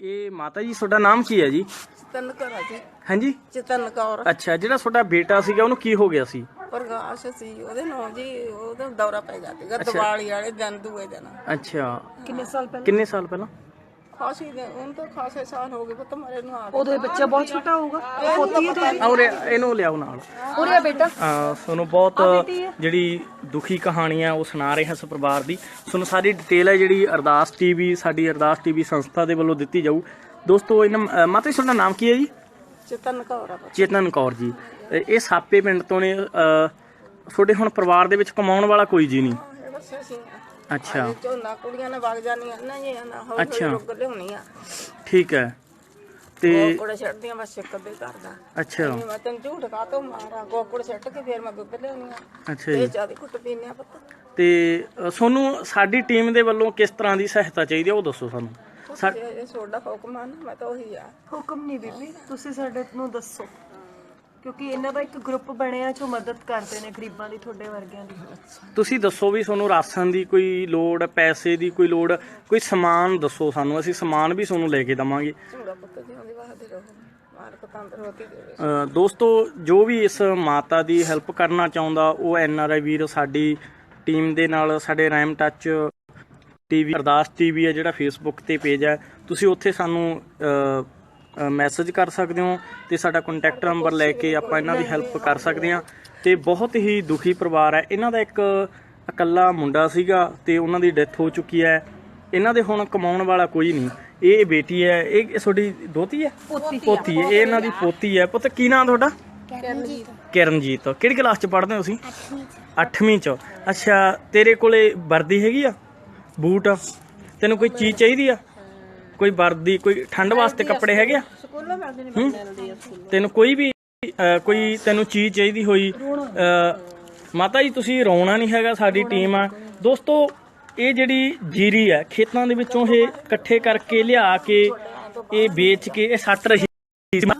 ਇਹ ਮਾਤਾ ਜੀ ਤੁਹਾਡਾ ਨਾਮ ਕੀ ਹੈ ਜੀ? ਚਤਨ ਕਰਾ ਜੀ। ਹਾਂਜੀ? ਚਤਨ ਕੌਰ ਅੱਛਾ ਜਿਹੜਾ ਤੁਹਾਡਾ ਬੇਟਾ ਸੀਗਾ ਉਹਨੂੰ ਕੀ ਹੋ ਗਿਆ ਸੀ? ਪ੍ਰਕਾਸ਼ ਸੀ ਉਹਦੇ ਨਾਲ ਜੀ ਉਹਦਾ ਦੌਰਾ ਪੈ ਗਿਆ ਸੀਗਾ ਦੀਵਾਲੀ ਵਾਲੇ ਦਿਨ ਦੂਏ ਦਿਨ। ਅੱਛਾ। ਕਿੰਨੇ ਸਾਲ ਪਹਿਲਾਂ? ਕਿੰਨੇ ਸਾਲ ਪਹਿਲਾਂ? ਖਾਸੀ ਦਿਨ ਉਹਨੂੰ ਤਾਂ ਖਾਸੇ ਸਾਲ ਹੋ ਗਏ ਪੁੱਤ ਮਰੇ ਨੂੰ ਆ ਉਦੋਂ ਬੱਚਾ ਬਹੁਤ ਛੋਟਾ ਹੋਊਗਾ। ਪੋਤੀ ਹੈ ਤੇਰੀ ਔਰ ਇਹਨੂੰ ਲਿਆਓ ਨਾਲ। ਉਰੇ ਆ ਬੇਟਾ। ਅ, ਤੁਹਾਨੂੰ ਬਹੁਤ ਜਿਹੜੀ ਦੁਖੀ ਕਹਾਣੀ ਹੈ ਉਹ ਸੁਣਾ ਰਹੇ ਹਾਂ ਇਸ ਪਰਿਵਾਰ ਦੀ। ਤੁਹਾਨੂੰ ਸਾਰੀ ਡਿਟੇਲ ਹੈ ਜਿਹੜੀ ਅਰਦਾਸ ਟੀਵੀ ਸਾਡੀ ਅਰਦਾਸ ਟੀਵੀ ਸੰਸਥਾ ਦੇ ਵੱਲੋਂ ਦਿੱਤੀ ਜਾਊ। ਦੋਸਤੋ ਇਹਨਾਂ ਅ, ਮਾਤਾ ਜੀ ਤੁਹਾਡਾ ਨਾਮ ਕੀ ਹੈ ਜੀ? ਚਤਨ ਕੌਰ ਆ ਪੁੱਤ। ਚੇਤਨ ਕੌਰ ਜੀ। ਇਹ ਸਾਪੇ ਪਿੰਡ ਤੋਂ ਨੇ ਤੁਹਾਡੇ ਹੁਣ ਪਰਿਵਾਰ ਦੇ ਵਿੱਚ ਕਮਾਉਣ ਵਾਲਾ ਕੋਈ ਜੀ ਨਹੀਂ। ਇਹ ਬਸ ਅਸੀਂ ਅੱਛਾ। ਝੋਨਾ ਕੁੜੀਆਂ ਨੇ ਵਗ ਜਾਣੀਆਂ ਨਾ ਜੀ ਨਾ ਹੌਲੀ ਅੱਛਾ। ਹੌਲੀ ਰੁੱਗ ਲਿਆਉਣੀ ਆ। ਠੀਕ ਹੈ। ਤੇ ਗੋਕੜ ਛੱਡਦੀਆਂ ਬਸ ਇੱਕ ਦੇ। ਕਰਦਾ ਅੱਛਾ ਮੈਂ ਤੈਨੂੰ ਝੂਠ ਕਾ ਤੋਂ ਮਾਰਾ ਗੋਕੜ ਛੱਡ ਕੇ ਫੇਰ ਮੈਂ ਦੁੱਧ ਲਿਆਉਣੀ ਆ। ਅੱਛਾ ਇਹ ਜੀ। ਜ਼ਿਆਦਾ ਘੁੱਟ ਪੀਨੇ ਆ ਪੁੱਤ। ਤੇ ਅ, ਤੁਹਾਨੂੰ ਸਾਡੀ ਟੀਮ ਦੇ ਵੱਲੋਂ ਕਿਸ ਤਰ੍ਹਾਂ ਦੀ ਸਹਾਇਤਾ ਚਾਹੀਦੀ ਹੈ ਉਹ ਦੱਸੋ ਸਾਨੂੰ। ਸਾ- ਇਹ ਇਹ ਸੋਡਾ ਹੁਕਮ ਆ ਨਾ ਮੈਂ ਤਾਂ ਉਹੀ ਆ। ਹੁਕਮ ਨਹੀਂ ਬੀਬੀ ਤੁਸੀਂ ਸਾਡੇ ਨੂੰ ਦੱਸੋ। ਕਿਉਂਕਿ ਇਹਨਾਂ ਦਾ ਇੱਕ ਗਰੁੱਪ ਬਣਿਆ ਜੋ ਮਦਦ ਕਰਦੇ ਨੇ ਗਰੀਬਾਂ ਦੀ ਤੁਹਾਡੇ ਵਰਗਿਆਂ ਦੀ। ਤੁਸੀਂ ਦੱਸੋ ਵੀ ਤੁਹਾਨੂੰ ਰਾਸ਼ਨ ਦੀ ਕੋਈ ਲੋੜ ਪੈਸੇ ਦੀ ਕੋਈ ਲੋੜ ਕੋਈ ਸਮਾਨ ਦੱਸੋ ਸਾਨੂੰ ਅਸੀਂ ਸਮਾਨ ਵੀ ਤੁਹਾਨੂੰ ਲੈ ਕੇ ਦਵਾਂਗੇ। ਚੰਗਾ ਪੁੱਤ ਜੀ ਉਹਦੀ ਵਾਹਦੇ ਰਹੋ। ਮਾਲਕ ਤੰਦਰੁਸਤੀ ਦੇਵੇ। ਅ, ਦੋਸਤੋ ਜੋ ਵੀ ਇਸ ਮਾਤਾ ਦੀ ਹੈਲਪ ਕਰਨਾ ਚਾਹੁੰਦਾ ਉਹ ਐਨ ਆਰ ਆਈ ਵੀਰ ਸਾਡੀ ਟੀਮ ਦੇ ਨਾਲ ਸਾਡੇ ram touch TV Ardaas TV ਹੈ ਜਿਹੜਾ ਫੇਸਬੁੱਕ ਤੇ ਪੇਜ ਹੈ। ਤੁਸੀਂ ਉੱਥੇ ਸਾਨੂੰ ਮੈਸੇਜ ਕਰ ਸਕਦੇ ਹੋ ਤੇ ਸਾਡਾ ਕੰਟੈਕਟ ਨੰਬਰ ਲੈ ਕੇ ਆਪਾਂ ਇਹਨਾਂ ਦੀ ਹੈਲਪ ਕਰ ਸਕਦੇ ਹਾਂ। ਤੇ ਬਹੁਤ ਹੀ ਦੁਖੀ ਪਰਿਵਾਰ ਹੈ। ਇਹਨਾਂ ਦਾ ਇੱਕ ਇਕੱਲਾ ਮੁੰਡਾ ਸੀਗਾ ਤੇ ਉਹਨਾਂ ਦੀ ਡੈਥ ਹੋ ਚੁੱਕੀ ਹੈ। ਇਹਨਾਂ ਦੇ ਹੁਣ ਕਮਾਉਣ ਵਾਲਾ ਕੋਈ ਨਹੀਂ। ਇਹ ਬੇਟੀ ਹੈ। ਇਹ ਤੁਹਾਡੀ ਦੋਤੀ ਹੈ? ਪੋਤੀ। ਪੋਤੀ ਹੈ। ਇਹ ਇਹਨਾਂ ਦੀ ਪੋਤੀ ਹੈ। ਪੁੱਤ ਕੀ ਨਾਮ ਤੁਹਾਡਾ? ਕਿਰਨਜੀਤ। ਕਿਹੜੀ ਕਲਾਸ ਚ ਪੜ੍ਹਦੇ ਹੋ ਤੁਸੀਂ? 8ਵੀਂ ਚ। ਅੱਛਾ ਤੇਰੇ ਕੋਲੇ ਵਰਦੀ ਹੈਗੀ ਆ? ਬੂਟ? ਤੈਨੂੰ ਕੋਈ ਚੀਜ਼ ਚਾਹੀਦੀ ਆ? ਕੋਈ ਵਰਦੀ ਕੋਈ ਠੰਡ ਵਾਸਤੇ ਕੱਪੜੇ ਹੈਗੇ ਆ? ਸਕੂਲੋਂ ਮਿਲਦੇ ਨੇ ਹੂੰ? ਤੈਨੂੰ ਕੋਈ ਵੀ ਅ, ਕੋਈ ਤੈਨੂੰ ਚੀਜ਼ ਚਾਹੀਦੀ ਹੋਈ ਅ, ਮਾਤਾ ਜੀ ਤੁਸੀਂ ਰੋਣਾ ਨਹੀਂ ਹੈਗਾ ਸਾਡੀ ਟੀਮ ਆ। ਦੋਸਤੋ ਇਹ ਜਿਹੜੀ ਜੀਰੀ ਹੈ ਖੇਤਾਂ ਦੇ ਵਿੱਚੋਂ ਇਹ ਇਕੱਠੇ ਕਰਕੇ ਲਿਆ ਕੇ ਇਹ ਵੇਚ ਕੇ ਇਹ ਸੱਟ ਰਹੀ ਸੀ।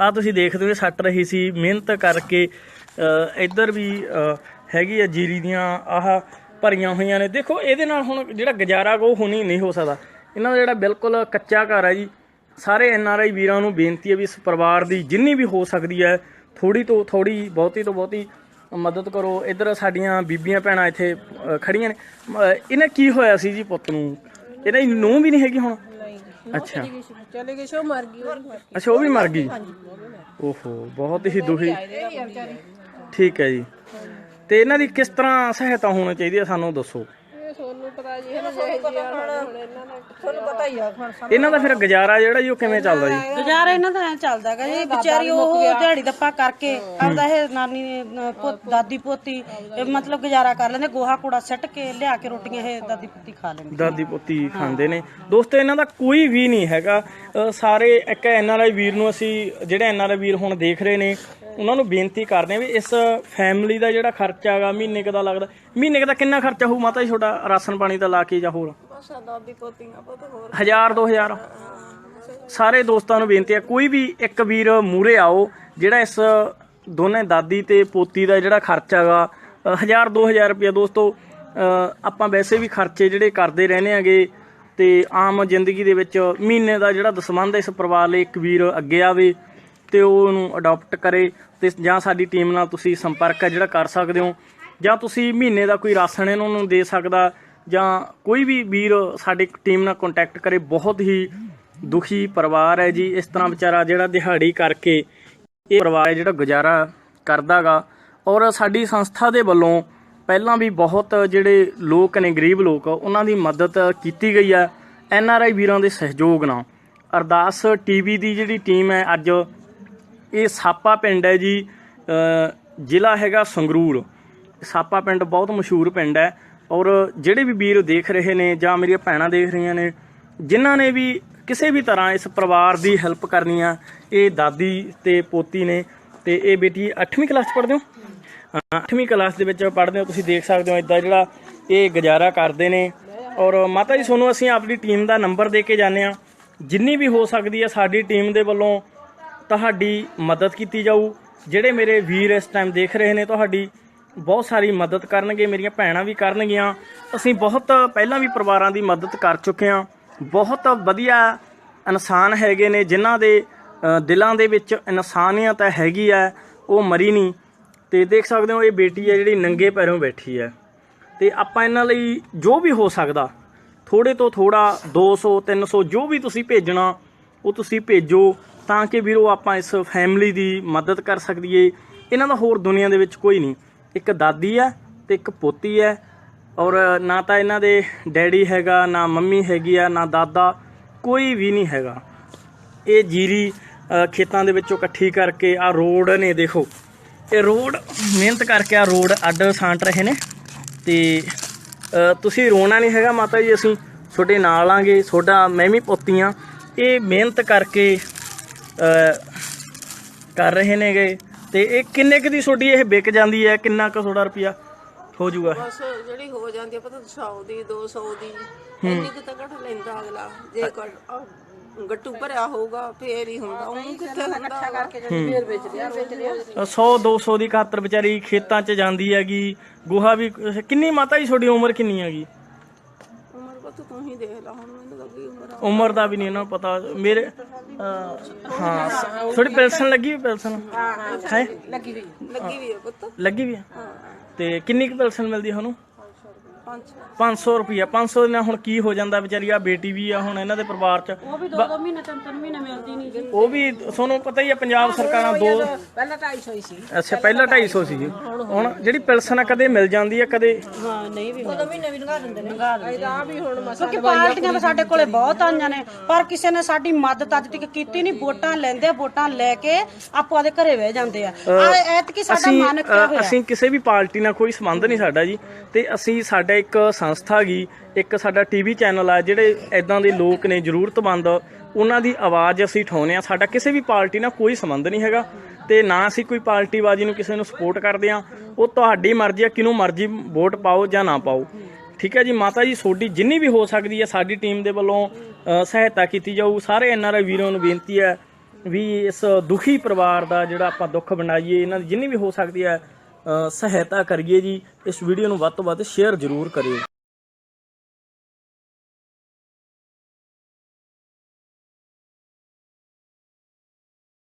ਆ ਤੁਸੀਂ ਦੇਖਦੇ ਹੋ ਇਹ ਸੱਟ ਰਹੀ ਸੀ। ਮਿਹਨਤ ਕਰਕੇ ਅ, ਇੱਧਰ ਵੀ ਅ, ਹੈਗੀ ਆ ਜੀਰੀ ਦੀਆਂ ਆਹ ਭਰੀਆਂ ਹੋਈਆਂ ਨੇ। ਦੇਖੋ ਇਹਦੇ ਨਾਲ ਹੁਣ ਜਿਹੜਾ ਗੁਜ਼ਾਰਾ ਉਹ ਹੁਣੀ ਨਹੀਂ ਹੋ ਸਕਦਾ। ਇਹਨਾਂ ਦਾ ਜਿਹੜਾ ਬਿਲਕੁਲ ਕੱਚਾ ਘਰ ਹੈ ਜੀ ਸਾਰੇ ਐਨ ਆਰ ਆਈ ਵੀਰਾਂ ਨੂੰ ਬੇਨਤੀ ਹੈ ਵੀ ਇਸ ਪਰਿਵਾਰ ਦੀ ਜਿੰਨੀ ਵੀ ਹੋ ਸਕਦੀ ਹੈ ਥੋੜੀ ਤੋਂ ਥੋੜੀ ਬਹੁਤੀ ਤੋਂ ਬਹੁਤੀ ਮਦਦ ਕਰੋ। ਇੱਧਰ ਸਾਡੀਆਂ ਬੀਬੀਆਂ ਭੈਣਾਂ ਇੱਥੇ ਖੜੀਆਂ ਨੇ। ਇਹਨੇ ਕੀ ਹੋਇਆ ਸੀ ਜੀ ਪੁੱਤ ਨੂੰ? ਇਹਦਾ ਨੂੰਹ ਵੀ ਨਹੀਂ ਹੈਗੀ ਹੁਣ? ਅੱਛਾ। ਚਲੇ ਗਏ ਸ਼ੋ ਮਰ ਗਈ ਅੱਛਾ ਉਹ ਵੀ ਮਰ ਗਈ? ਓਹੋ ਬਹੁਤ ਹੀ ਦੁਖੀ। ਠੀਕ ਹੈ ਜੀ। ਤੇ ਇਹਨਾਂ ਦੀ ਕਿਸ ਤਰ੍ਹਾਂ ਸਹਾਇਤਾ ਹੋਣੀ ਚਾਹੀਦੀ ਹੈ ਸਾਨੂੰ ਦੱਸੋ। ਪਤਾ ਜੀ ਹੈ ਨਾ ਜਿਹੇ ਜੀ ਆ ਹੁਣ ਇਹਨਾਂ ਦਾ ਤੁਹਾਨੂੰ ਪਤਾ ਹੀ ਆ ਹੁਣ ਇਹਨਾਂ ਦਾ ਫਿਰ ਗੁਜ਼ਾਰਾ ਜਿਹੜਾ ਜੀ ਉਹ ਕਿਵੇਂ ਚੱਲਦਾ ਜੀ? ਗੁਜ਼ਾਰਾ ਇਹਨਾਂ ਦਾ ਐਂ ਚੱਲਦਾ ਹੈਗਾ ਜੀ ਵਿਚਾਰੀ ਉਹ ਦਿਹਾੜੀ ਦੱਪਾ ਕਰਕੇ ਆਪਦਾ ਇਹ ਨਾਨੀ ਪੋ- ਦਾਦੀ ਪੋਤੀ ਇਹ ਮਤਲਬ ਗੁਜ਼ਾਰਾ ਕਰ ਲੈਂਦੇ ਗੋਹਾ ਕੂੜਾ ਸੱਟ ਕੇ ਲਿਆ ਕੇ ਰੋਟੀਆਂ ਇਹ ਦਾਦੀ ਪੋਤੀ ਖਾ ਲੈਂਦੇ। ਦਾਦੀ ਪੋਤੀ ਖਾਂਦੇ ਨੇ। ਦੋਸਤੋ ਇਹਨਾਂ ਦਾ ਕੋਈ ਵੀ ਨਹੀਂ ਹੈਗਾ। ਅ, ਸਾਰੇ ਇੱਕ ਐਨ ਆਰ ਆਈ ਵੀਰ ਨੂੰ ਅਸੀਂ ਜਿਹੜੇ ਐਨ ਆਰ ਆਈ ਵੀਰ ਹੁਣ ਦੇਖ ਰਹੇ ਨੇ ਉਹਨਾਂ ਨੂੰ ਬੇਨਤੀ ਕਰਦੇ ਆ ਵੀ ਇਸ ਫੈਮਿਲੀ ਦਾ ਜਿਹੜਾ ਖਰਚਾ ਹੈਗਾ ਮਹੀਨੇ ਕੁ ਦਾ ਲੱਗਦਾ ਮਹੀਨੇ ਕੁ ਦਾ ਕਿੰਨਾ ਖਰਚਾ ਹੋਊ? ਮਾਤਾ ਜੀ ਤੁਹਾਡਾ ਰਾਸ਼ਨ ਪਾਣੀ ਦਾ ਲਾ ਕੇ ਜਾਂ ਹੋਰ? ਬਸ ਆ ਦਾਦੀ ਪੋਤੀਆਂ ਪੁੱਤ ਹੋਰ। ਹਜ਼ਾਰ 2000 ਸਾਰੇ ਦੋਸਤਾਂ ਨੂੰ ਬੇਨਤੀ ਹੈ ਕੋਈ ਵੀ ਇੱਕ ਵੀਰ ਮੂਰੇ ਆਓ ਜਿਹੜਾ ਇਸ ਦੋਨੇ ਦਾਦੀ ਤੇ ਪੋਤੀ ਦਾ ਜਿਹੜਾ ਖਰਚਾ ਹੈਗਾ ਅ, ਹਜ਼ਾਰ 2000 ਰੁਪਏ ਦੋਸਤੋ ਆਪਾਂ ਵੈਸੇ ਵੀ ਖਰਚੇ ਜਿਹੜੇ ਕਰਦੇ ਰਹਿੰਦੇ ਆਗੇ ਤੇ ਆਮ ਜ਼ਿੰਦਗੀ ਦੇ ਵਿੱਚ ਮਹੀਨੇ ਦਾ ਜਿਹੜਾ ਦਸਵੰਧ ਇਸ ਪਰਿਵਾਰ ਲਈ ਇੱਕ ਵੀਰ ਅੱਗੇ ਆਵੇ ਤੇ ਉਹ ਉਹਨੂੰ ਅਡਾਪਟ ਕਰੇ ਤੇ ਜਾਂ ਸਾਡੀ ਟੀਮ ਨਾਲ ਤੁਸੀਂ ਸੰਪਰਕ ਹੈ ਜਿਹੜਾ ਕਰ ਸਕਦੇ ਹੋ ਜਾਂ ਤੁਸੀਂ ਮਹੀਨੇ ਦਾ ਕੋਈ ਰਾਸ਼ਨ ਇਹਨਾਂ ਨੂੰ ਦੇ ਸਕਦਾ ਜਾਂ ਕੋਈ ਵੀ ਵੀਰ ਸਾਡੀ ਟੀਮ ਨਾਲ ਕੰਟੈਕਟ ਕਰੇ, ਬਹੁਤ ਹੀ ਦੁਖੀ ਪਰਿਵਾਰ ਹੈ ਜੀ। ਇਸ ਤਰ੍ਹਾਂ ਵਿਚਾਰਾ ਜਿਹੜਾ ਦਿਹਾੜੀ ਕਰਕੇ ਇਹ ਪਰਿਵਾਰ ਹੈ ਜਿਹੜਾ ਗੁਜ਼ਾਰਾ ਕਰਦਾਗਾ। ਔਰ ਸਾਡੀ ਸੰਸਥਾ ਦੇ ਵੱਲੋਂ ਪਹਿਲਾਂ ਵੀ ਬਹੁਤ ਜਿਹੜੇ ਲੋਕ ਨੇ, ਗਰੀਬ ਲੋਕ, ਉਹਨਾਂ ਦੀ ਮਦਦ ਕੀਤੀ ਗਈ ਹੈ। ਐਨ ਆਰ ਆਈ ਵੀਰਾਂ ਦੇ ਸਹਿਯੋਗ ਨਾਲ। ਅਰਦਾਸ ਟੀਵੀ ਦੀ ਜਿਹੜੀ ਟੀਮ ਹੈ ਅੱਜ, ਇਹ ਸਾਪਾ ਪਿੰਡ ਹੈ ਜੀ ਜ਼ਿਲ੍ਹਾ ਹੈਗਾ ਸੰਗਰੂਰ। ਸਾਪਾ ਪਿੰਡ ਬਹੁਤ ਮਸ਼ਹੂਰ ਪਿੰਡ ਹੈ। ਔਰ ਜਿਹੜੇ ਵੀ ਵੀਰ ਦੇਖ ਰਹੇ ਨੇ ਜਾਂ ਮੇਰੀਆਂ ਭੈਣਾਂ ਦੇਖ ਰਹੀਆਂ ਨੇ ਜਿਨ੍ਹਾਂ ਨੇ ਵੀ ਕਿਸੇ ਵੀ ਤਰ੍ਹਾਂ ਇਸ ਪਰਿਵਾਰ ਦੀ ਹੈਲਪ ਕਰਨੀ ਆ ਇਹ ਦਾਦੀ ਤੇ ਪੋਤੀ ਨੇ ਤੇ ਇਹ ਬੇਟੀ 8ਵੀਂ ਕਲਾਸ ਚ ਪੜ੍ਹਦੇ ਹੋ? ਹਾਂ, 8ਵੀਂ ਕਲਾਸ ਦੇ ਵਿੱਚ ਪੜ੍ਹਦੇ ਹੋ ਤੁਸੀਂ ਦੇਖ ਸਕਦੇ ਹੋ ਇਦਾਂ ਜਿਹੜਾ ਇਹ ਗੁਜ਼ਾਰਾ ਕਰਦੇ ਨੇ। ਔਰ ਮਾਤਾ ਜੀ ਤੁਹਾਨੂੰ ਅਸੀਂ ਆਪਣੀ ਟੀਮ ਦਾ ਨੰਬਰ ਦੇ ਕੇ ਜਾਂਦੇ ਆ ਜਿੰਨੀ ਵੀ ਹੋ ਸਕਦੀ ਹੈ ਸਾਡੀ ਟੀਮ ਦੇ ਵੱਲੋਂ ਤੁਹਾਡੀ ਮਦਦ ਕੀਤੀ ਜਾਊ। ਜਿਹੜੇ ਮੇਰੇ ਵੀਰ ਇਸ ਟਾਈਮ ਦੇਖ ਰਹੇ ਨੇ ਤੁਹਾਡੀ ਬਹੁਤ ਸਾਰੀ ਮਦਦ ਕਰਨਗੇ, ਮੇਰੀਆਂ ਭੈਣਾਂ ਵੀ ਕਰਨਗੀਆਂ। ਅਸੀਂ ਬਹੁਤ ਪਹਿਲਾਂ ਵੀ ਪਰਿਵਾਰਾਂ ਦੀ ਮਦਦ ਕਰ ਚੁੱਕੇ ਹਾਂ। ਬਹੁਤ ਵਧੀਆ ਇਨਸਾਨ ਹੈਗੇ ਨੇ, ਜਿਨ੍ਹਾਂ ਦੇ ਦਿਲਾਂ ਦੇ ਵਿੱਚ ਇਨਸਾਨੀਅਤ ਹੈਗੀ ਹੈ, ਉਹ ਮਰੀ ਨਹੀਂ। ਤੇ ਦੇਖ ਸਕਦੇ ਹੋ, ਇਹ ਬੇਟੀ ਹੈ ਜਿਹੜੀ ਨੰਗੇ ਪੈਰੋਂ ਬੈਠੀ ਹੈ। ਤੇ ਆਪਾਂ ਇਹਨਾਂ ਲਈ ਜੋ ਵੀ ਹੋ ਸਕਦਾ ਥੋੜੇ ਤੋਂ ਥੋੜਾ 200 300 ਜੋ ਵੀ ਤੁਸੀਂ ਭੇਜਣਾ, ਉਹ ਤੁਸੀਂ ਭੇਜੋ, ਤਾਂ ਕਿ ਵੀਰੋ ਆਪਾਂ ਇਸ ਫੈਮਿਲੀ ਦੀ ਮਦਦ ਕਰ ਸਕੀਏ ਇਹਨਾਂ ਦਾ ਹੋਰ ਦੁਨੀਆ ਦੇ ਵਿੱਚ ਕੋਈ ਨਹੀਂ। ਇੱਕ ਦਾਦੀ ਹੈ ਤੇ ਇੱਕ ਪੋਤੀ ਹੈ ਔਰ ਨਾ ਤਾਂ ਇਹਨਾਂ ਦੇ ਡੈਡੀ ਹੈਗਾ, ਨਾ ਮੰਮੀ ਹੈਗੀ ਆ, ਨਾ ਦਾਦਾ, ਕੋਈ ਵੀ ਨਹੀਂ ਹੈਗਾ। ਇਹ ਜੀਰੀ ਖੇਤਾਂ ਦੇ ਵਿੱਚੋਂ ਇਕੱਠੀ ਕਰਕੇ ਆ ਰੋਡ ਨੇ ਦੇਖੋ। ਇਹ ਰੋਡ, ਮਿਹਨਤ ਕਰਕੇ ਆ ਰੋਡ ਅੱਡ ਸਾਂਟ ਰਹੇ ਨੇ। ਤੇ ਤੁਸੀਂ ਰੋਣਾ ਨਹੀਂ ਹੈਗਾ ਮਾਤਾ ਜੀ, ਅਸੀਂ ਤੁਹਾਡੇ ਨਾਲ ਆਂਗੇ, ਤੁਹਾਡਾ, ਮੈਂ ਵੀ ਪੁੱਤੀਆਂ ਇਹ ਮਿਹਨਤ ਕਰਕੇ ਕਰ ਰਹੇ ਨੇਗੇ। ਤੇ ਇਹ ਕਿੰਨੇ ਕੁ ਦੀ ਤੁਹਾਡੀ ਇਹ ਵਿਕ ਜਾਂਦੀ ਹੈ? ਕਿੰਨਾ ਕੁ ਤੁਹਾਡਾ ਰੁਪਿਆ ਹੋ ਜਾਊਗਾ? ਬਸ ਜਿਹੜੀ ਹੋ ਜਾਂਦੀ ਆ ਪਤਾ 100 ਦੀ 200 ਦੀ। ਇੰਨੀ ਕੁ ਤਾਂ ਕੱਢ ਲੈਂਦਾ ਅਗਲਾ। ਜੇ ਆਹ ਗੱਟੂ ਭਰਿਆ ਹੋਊਗਾ ਫੇਰ ਹੀ ਹੁੰਦਾ। ਉਹਨੂੰ ਕਿੱਥੇ ਹੁੰਦਾ ਕਰਕੇ ਫੇਰ ਵੇਚ ਲਿਆ ਵੇਚ ਲਿਆ 100 200 ਦੀ ਖਾਤਰ ਵਿਚਾਰੀ ਖੇਤਾਂ 'ਚ ਜਾਂਦੀ ਹੈਗੀ। ਗੋਹਾ ਵੀ ਕਿੰਨੀ ਮਾਤਾ ਜੀ ਤੁਹਾਡੀ ਉਮਰ ਕਿੰਨੀ ਹੈਗੀ? ਉਮਰ ਕੋ ਤੂੰ ਹੀ ਦੇਖ ਲਾ ਹੁਣ ਮੈਨੂੰ ਤਾਂ ਕੀ ਉਮਰ ਆ ਉਮਰ ਦਾ ਵੀ ਨਹੀਂ ਇਹਨਾਂ ਨੂੰ ਪਤਾ। ਮੇਰੇ ਅਹ, ਹਾਂ। ਥੋੜੀ ਪੈਨਸ਼ਨ ਲੱਗੀ ਵੀ ਪੈਨਸ਼ਨ ਹੈ ਲੱਗੀ ਵੀ ਲੱਗੀ ਵੀ ਆ ਪੁੱਤ। ਲੱਗੀ ਵੀ ਆ? ਤੇ ਕਿੰਨੀ ਕੁ ਪੈਨਸ਼ਨ ਮਿਲਦੀ ਪੰਜ 500 ਰੁਪਿਆ 500 ਦੇ ਨਾਲ ਹੁਣ ਕੀ ਹੋ ਜਾਂਦਾ ਵਿਚਾਰੀ ਆ ਬੇਟੀ ਵੀ ਆ ਹੁਣ ਇਹਨਾਂ ਦੇ ਪਰਿਵਾਰ 'ਚ। ਉਹ ਵੀ ਦੋ ਦੋ ਮਹੀਨੇ ਤਿੰਨ ਤਿੰਨ ਮਹੀਨੇ ਮਿਲਦੀ ਨਹੀਂ ਜੀ। ਉਹ ਵੀ ਤੁਹਾਨੂੰ ਪਤਾ ਹੀ ਆ ਪੰਜਾਬ ਸਰਕਾਰਾਂ ਦੋ ਪਹਿਲਾਂ 250 ਹੀ ਸੀ। ਅੱਛਾ ਪਹਿਲਾਂ 250 ਸੀ ਹੁਣ ਜਿਹੜੀ ਪੈਨਸ਼ਨ ਆ ਕਦੇ ਮਿਲ ਜਾਂਦੀ ਆ ਕਦੇ ਹਾਂ ਨਹੀਂ ਵੀ ਦੋ ਮਹੀਨੇ ਵੀ ਲੰਘਾ ਦਿੰਦੇ ਨੇ। ਲੰਘਾ ਦਿੰਦੇ ਆ ਵੀ ਹੁਣ ਕਿਉਂਕਿ ਪਾਰਟੀਆਂ ਤਾਂ ਸਾਡੇ ਕੋਲੇ ਬਹੁਤ ਆਈਆਂ ਨੇ ਪਰ ਕਿਸੇ ਨੇ ਸਾਡੀ ਮਦਦ ਅੱਜ ਤੱਕ ਕੀਤੀ ਨਹੀਂ। ਵੋਟਾਂ ਲੈਂਦੇ ਵੋਟਾਂ ਲੈ ਕੇ ਆਪੋ ਆਦੇ ਘਰੇ ਬਹਿ ਜਾਂਦੇ ਆ। ਆ ਐਤਕੀ ਸਾਡਾ ਅਸੀਂ ਮਨ ਕਿਹਾ ਅ, ਹੋਇਆ? ਅਸੀਂ ਕਿਸੇ ਵੀ ਪਾਰਟੀ ਨਾਲ ਕੋਈ ਸੰਬੰਧ ਨਹੀਂ ਸਾਡਾ ਜੀ। ਤੇ ਅਸੀਂ ਸਾਡਾ ਇੱਕ ਸੰਸਥਾ ਗਈ ਇੱਕ ਸਾਡਾ ਟੀਵੀ ਚੈਨਲ ਆ, ਜਿਹੜੇ ਐਦਾਂ ਦੇ ਲੋਕ ਨੇ, ਜ਼ਰੂਰਤਮੰਦ, ਉਹਨਾਂ ਦੀ ਆਵਾਜ਼ ਅਸੀਂ ਉਠਾਉਂਦੇ ਆ ਸਾਡਾ ਕਿਸੇ ਵੀ ਪਾਰਟੀ ਨਾਲ ਕੋਈ ਸੰਬੰਧ ਨਹੀਂ ਹੈਗਾ ਤੇ ਨਾ ਅਸੀਂ ਕੋਈ ਪਾਰਟੀਬਾਜ਼ੀ ਨੂੰ ਕਿਸੇ ਨੂੰ ਸਪੋਰਟ ਕਰਦੇ ਆ ਉਹ ਤੁਹਾਡੀ ਮਰਜ਼ੀ ਆ, ਕਿਹਨੂੰ ਮਰਜ਼ੀ ਵੋਟ ਪਾਓ ਜਾਂ ਨਾ ਪਾਓ। ਠੀਕ ਹੈ ਜੀ? ਮਾਤਾ ਜੀ, ਤੁਹਾਡੀ ਜਿੰਨੀ ਵੀ ਹੋ ਸਕਦੀ ਹੈ, ਸਾਡੀ ਟੀਮ ਦੇ ਵੱਲੋਂ ਸਹਾਇਤਾ ਕੀਤੀ ਜਾਊ। ਸਾਰੇ ਐਨਆਰਆਈ ਵੀਰਾਂ ਨੂੰ ਬੇਨਤੀ ਹੈ ਵੀ ਇਸ ਦੁਖੀ ਪਰਿਵਾਰ ਦਾ ਜਿਹੜਾ ਆਪਾਂ ਦੁੱਖ ਬਣਾਈਏ ਇਹਨਾਂ ਦੀ ਜਿੰਨੀ ਵੀ ਹੋ ਸਕਦੀ ਹੈ ਸਹਾਇਤਾ ਕਰੀਏ ਜੀ ਇਸ ਵੀਡੀਓ ਨੂੰ ਵੱਧ ਤੋਂ ਵੱਧ ਸ਼ੇਅਰ ਜ਼ਰੂਰ ਕਰਿਓ।